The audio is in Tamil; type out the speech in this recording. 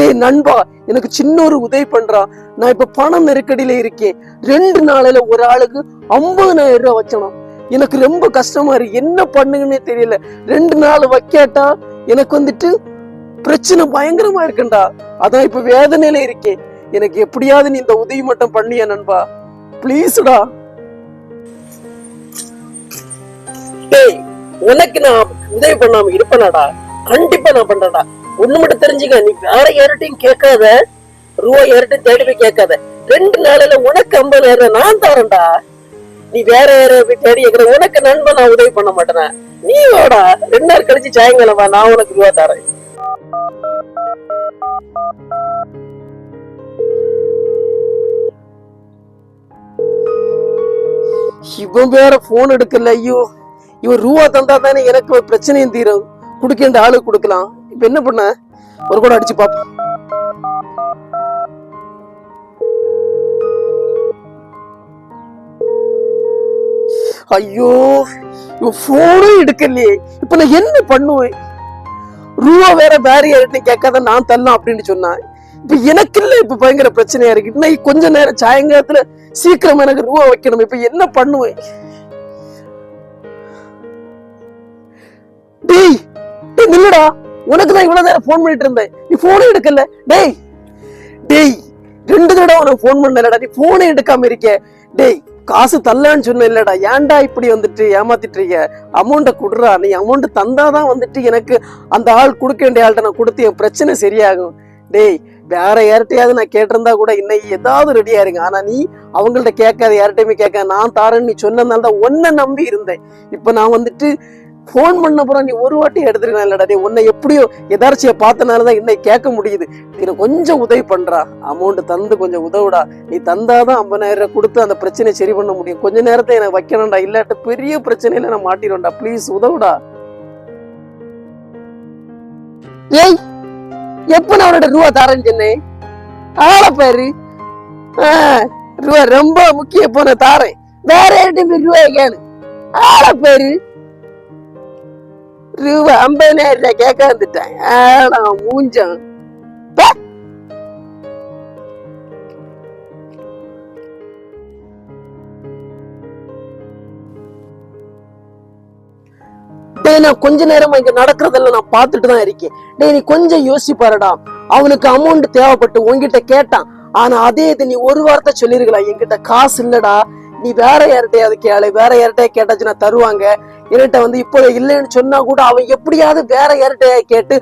டேய் நண்பா எனக்கு சின்ன ஒரு உதவி பண்றான் நான் இப்ப பணம் நெருக்கடியில இருக்கேன். ரெண்டு நாளையில ஒரு ஆளுக்கு ஐம்பதனாயிரம் ரூபாய் வச்சணும். எனக்கு ரொம்ப கஷ்டமா இருக்கு. என்ன பண்ணுங்கன்னே தெரியல. ரெண்டு நாள் வைக்காட்டா எனக்கு வந்துட்டு பிரச்சனை பயங்கரமா இருக்குண்டா. அதான் இப்ப வேதனையில இருக்கேன். எனக்கு எப்படியாவது நீ இந்த உதவி மட்டும் பண்ணிய நண்பா? பிளீஸ்டா டேய் உனக்கு நான் உதவி பண்ணாம இருப்பேனாடா. கண்டிப்பா நான் பண்றேன்டா. ஒண்ணு மட்டும் தெரிஞ்சுக்க. நீ வேற யார்கிட்டயும் கேட்காத. ரூபா யார்கிட்டயும் தேடி போய் கேட்காத. ரெண்டு நாளில உனக்கு ஐம்பதாயிரம் நான் தரேன்டா நீ வேற யார போய் தேடி கேட்கற. உனக்கு நண்பன் நான் உதவி பண்ண மாட்டேன் நீ வாடா. ரெண்டு நாள் கழிச்சு சாயங்காலம் வா. நான் உனக்கு ரூபா தரேன். இவன் வேற போன் எடுக்கல. ஐயோ. இவன் ரூபா தந்தா தானே எனக்கு ஒரு பிரச்சனையும் தீரும். குடுக்க வேண்டிய ஆளுக்கு கொடுக்கலாம். இப்ப என்ன பண்ண? ஒரு கூட அடிச்சு பாப்போம் ஐயோ இவன் போனும் எடுக்கலையே. இப்ப நான் என்ன பண்ணுவேன்? ரூபா வேற பேரியர்னு கேட்காத நான் தரலாம் அப்படின்னு சொன்னான் இப்ப எனக்கு இல்ல இப்ப பயங்கர பிரச்சனையா இருக்கு. இன்னைக்கு கொஞ்ச நேரம் சாயங்காலத்துல சீக்கிரம் எனக்கு ரூபா வைக்கணும். இப்ப என்ன பண்ணுவேன்? டேய் டேய் நில்லுடா. உனக்கு தான் இவ்வளவு நேரம் ஃபோன் பண்ணிட்டு இருந்தேன். நீ போனே எடுக்கல. டேய் டேய் ரெண்டு தடவை உனக்கு ஃபோன் பண்ணலடா நீ போனே எடுக்காம இருக்க. டேய் காசு தள்ளான்னு சொன்ன இல்லடா ஏன்டா இப்படி வந்துட்டு ஏமாத்திட்டு இருக்க? அமௌண்ட்டை குடுறா. நீ அமௌண்ட் தந்தாதான் வந்துட்டு எனக்கு அந்த ஆள் கொடுக்க வேண்டிய ஆள்கிட்ட நான் கொடுத்து என் பிரச்சனை சரியாகும். டேய் வேற யார்கிட்டயாவது நான் கேட்டிருந்தா கூட இன்னைக்கு ஏதாவது ரெடியா இருங்க. ஆனா நீ அவங்கள்ட்ட கேட்காத யார்கிட்டயுமே கேட்க நான் தாரேன்னு நீ சொன்னதுனால தான் ஒன்ன நம்பி இருந்தேன். இப்ப நான் வந்துட்டு ஃபோன் பண்ணப்புறம் நீ ஒரு வாட்டி எடுத்துருக்கலாம் இல்லடா டேய் உன்னை எப்படியோ எதார்ச்சியை பார்த்தனால தான் இன்னைக்கு கேட்க முடியுது. நீ கொஞ்சம் உதவி பண்றா. அமௌண்ட் தந்து கொஞ்சம் உதவுடா. நீ தந்தாதான் ஐம்பதாயிரம் ரூபாய் கொடுத்து அந்த பிரச்சனையை சரி பண்ண முடியும். கொஞ்ச நேரத்தை எனக்கு வைக்கணும்டா. இல்லாட்ட பெரிய பிரச்சனையில நான் மாட்டிடும்டா ப்ளீஸ் உதவுடா. ஏய் எப்ப நான் அவனோட ரூபா தரேன் சொன்னேன்? ஆள பேரு. ரூபா ரொம்ப முக்கிய போன தாரேன். வேற யார்கிட்ட ரூபாய் கேனு ஆள பேரு. ரூபா ஐம்பதாயிரம் ரூபாய் கேட்க வந்துட்டேன். ஆனா மூஞ்சம். டேய் நான் கொஞ்ச நேரமா இங்க நடக்கிறதெல்லாம் நான் பார்த்துட்டு தான் இருக்கேன். டேய் நீ கொஞ்சம் யோசிச்சு பாருடா அவனுக்கு அமௌண்ட் தேவைப்பட்டு உன்கிட்ட கேட்டான். ஆனா அதே இது நீ ஒரு வார்த்தை சொல்லிருக்கலாம். என்கிட்ட காசு இல்லடா. நீ வேற யார்கிட்டயாவது கேளு? வேற யார்கிட்டயா கேட்டாச்சுன்னா தருவாங்க? என்கிட்ட வந்து இப்போ இல்லைன்னு சொன்னா கூட அவன் எப்படியாவது வேற யார்கிட்டயா கேட்டு